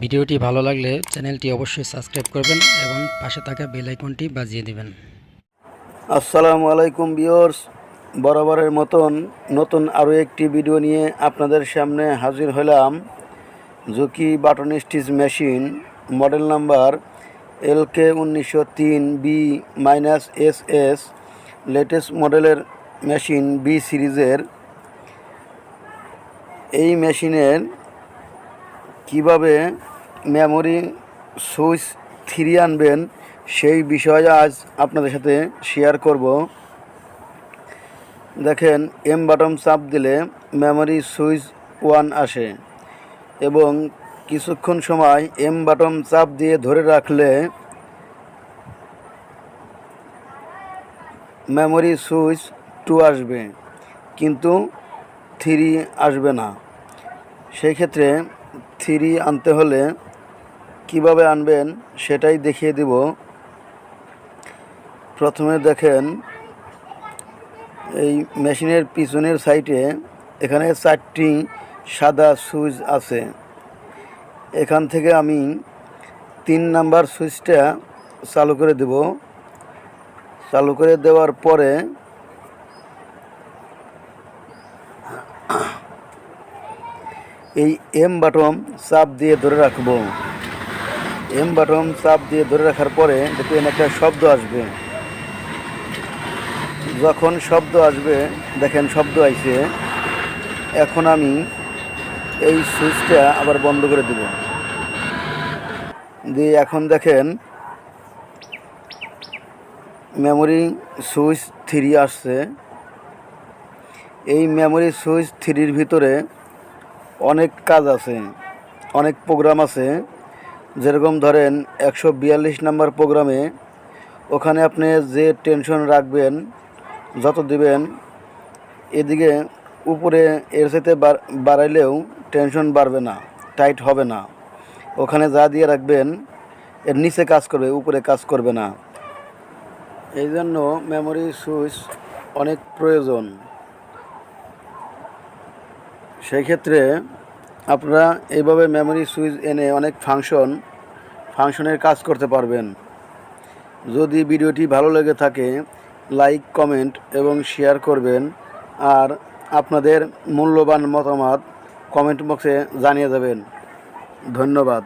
ভিডিওটি ভালো লাগলে চ্যানেলটি অবশ্যই সাবস্ক্রাইব করবেন এবং পাশে থাকা বেল বাজিয়ে দিবেন। আসসালামু আলাইকুম বিয়র্স বরাবরের মতন নতুন আরও একটি ভিডিও নিয়ে আপনাদের সামনে হাজির হলাম। Juki button stitch machine, model number L K উনিশশো তিন B minus S S, latest মডেলের মেশিন বি সিরিজের। এই মেশিনের কীভাবে মেমোরি সুইচ থ্রি আনবেন সেই বিষয়ে আজ আপনাদের সাথে শেয়ার করব। দেখেন এম বাটন চাপ দিলে মেমোরি সুইচ ওয়ান আসে এবং কিছুক্ষণ সময় এম বাটন চাপ দিয়ে ধরে রাখলে মেমোরি সুইচ টু আসবে, কিন্তু থ্রি আসবে না। সেই ক্ষেত্রে থ্রি আনতে হলে কীভাবে আনবেন সেটাই দেখিয়ে দিব। প্রথমে দেখেন এই মেশিনের পিছনের সাইডে এখানে চারটি সাদা সুইচ আছে। এখান থেকে আমি তিন নাম্বার সুইচটা চালু করে দেব। চালু করে দেওয়ার পরে এই এম বাটন চাপ দিয়ে ধরে রাখব। এম বাটন চাপ দিয়ে ধরে রাখার পরে দেখবেন একটা শব্দ আসবে। যখন শব্দ আসবে, দেখেন শব্দ আইছে। এখন আমি এই সুইচটা আবার বন্ধ করে দেব। দিয়ে এখন দেখেন মেমোরি সুইচ থ্রি আসছে। এই মেমোরি সুইচ থ্রির ভিতরে অনেক কাজ আছে, অনেক প্রোগ্রাম আছে। যেরকম ধরেন একশো বিয়াল্লিশ নাম্বার প্রোগ্রামে ওখানে আপনি যে টেনশন রাখবেন, যত দিবেন, এদিকে উপরে এর সাথে বাড়াইলেও টেনশন বাড়বে না টাইট হবে না। ওখানে যা দিয়ে রাখবেন, এর নিচে কাজ করবে, উপরে কাজ করবে না। এই জন্য মেমোরি সুইচ অনেক প্রয়োজন। সেই ক্ষেত্রে আপনারা এইভাবে মেমোরি সুইচ এনে অনেক ফাংশন ফাংশনের কাজ করতে পারবেন। যদি ভিডিওটি ভালো লেগে থাকে লাইক কমেন্ট এবং শেয়ার করবেন, আর আপনাদের মূল্যবান মতামত কমেন্ট বক্সে জানিয়ে দেবেন। ধন্যবাদ।